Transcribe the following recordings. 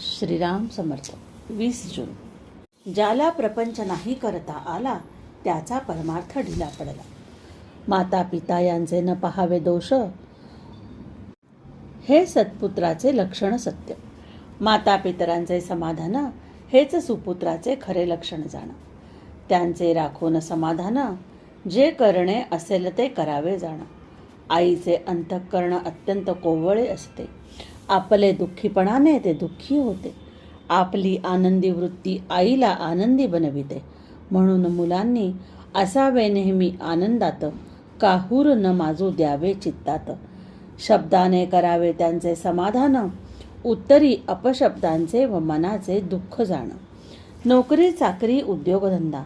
श्रीराम समर्थ. वीस जून. ज्याला प्रपंच नाही करता आला त्याचा परमार्थ ढिला पडला. माता पिता यांचे न पहावे दोष हे सत्पुत्राचे लक्षण सत्य. माता पितरांचे समाधान हेच सुपुत्राचे खरे लक्षण जाणं. त्यांचे राखून समाधान जे करणे असेल ते करावे जाणं. आईचे अंतःकरण अत्यंत कोवळे असते. आपले दुःखीपणाने ते दुःखी होते. आपली आनंदी वृत्ती आईला आनंदी बनविते. म्हणून मुलांनी असावे नेहमी आनंदात काहूर न माजू द्यावे चित्तात. शब्दाने करावे त्यांचे समाधान उत्तरी अपशब्दांचे व मनाचे दुःख जाणं. नोकरी चाकरी उद्योगधंदा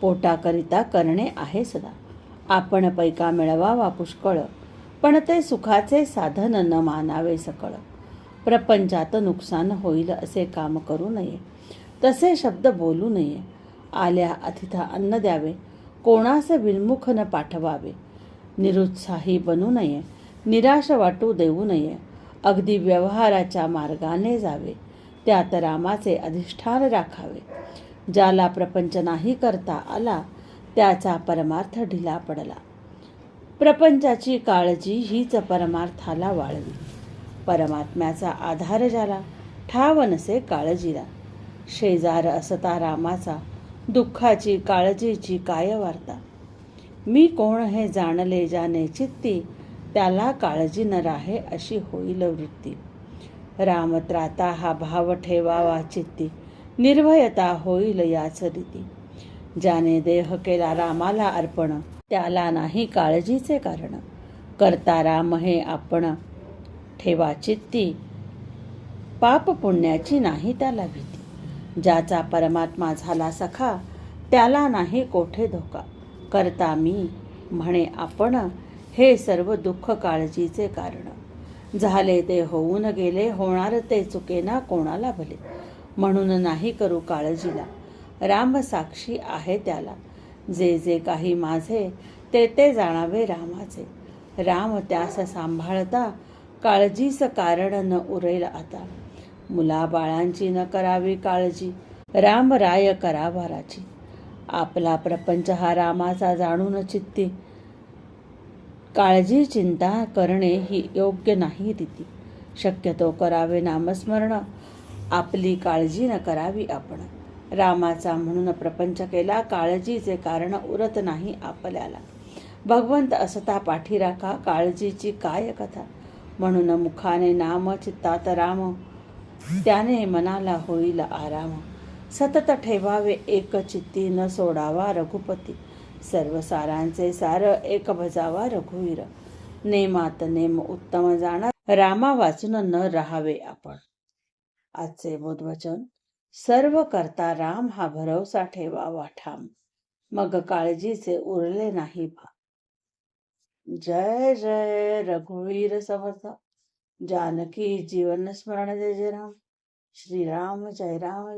पोटाकरिता करणे आहे सदा. आपण पैका मिळवावा पुष्कळ पण ते सुखाचे साधन न मानावे सकळ. प्रपंचात नुकसान होईल असे काम करू नये. तसे शब्द बोलू नये. आल्या अतिथा अन्न द्यावे. कोणास विन्मुख न पाठवावे. निरुत्साही बनू नये. निराश वाटू देऊ नये. अगदी व्यवहाराच्या मार्गाने जावे. त्यात रामाचे अधिष्ठान राखावे. ज्याला प्रपंच नाही करता आला त्याचा परमार्थ ढिला पडला. प्रपंचाची काळजी हीच परमार्थाला वाळवी. परमात्म्याचा आधार ज्याला ठाव नसे काळजीला. शेजार असता रामाचा दुःखाची काळजीची काय वार्ता? मी कोण हे जाणले जाणे चित्ती? त्याला काळजी न राहे अशी होईल वृत्ती. रामत्राता हा भाव ठेवावा चित्ती निर्भयता होईल याच रीती. ज्याने देह केला रामाला अर्पण त्याला नाही काळजीचे कारण. करता राम हे आपण ठेवा चित्ती पाप पुण्याची नाही त्याला भीती. ज्याचा परमात्मा झाला सखा त्याला नाही कोठे धोका. करता मी म्हणे आपण हे सर्व दुःख काळजीचे कारण. झाले ते होऊन गेले होणार ते चुकेना कोणाला भले. म्हणून नाही करू काळजीला. राम साक्षी आहे त्याला. जे जे काही माझे ते ते जाणावे रामाचे. राम त्यास सांभाळता काळजीस कारण न उरेल आता. मुलाबाळांची न करावी काळजी राम राय करावाराची आपला प्रपंच हा रामाचा जाणून चित्ती. काळजी चिंता करणे ही योग्य नाही तिथी शक्यतो करावे नामस्मरण. आपली काळजी न करावी आपण. रामाचा म्हणून प्रपंच केला काळजीचे कारण उरत नाही आपल्याला. भगवंत असता पाठी राखा काळजीची काय कथा? म्हणून मुखाने नाम चित्तात राम. त्याने मनाला होईल आराम. सतत ठेवावे एक चित्ती न सोडावा रघुपती. सर्व सारांचे सार एक भजावा रघुवीर. नेमात नेम उत्तम जाणार. रामा वाचून न राहावे आपण. आजचे बोधवचन सर्व करता राम हा भरवसा ठेवावा ठाम. मग काळजीचे उरले नाही भा जय जय रघुवीर समर्थ जानकी जीवन स्मरण जय जय राम। श्रीराम जय राम।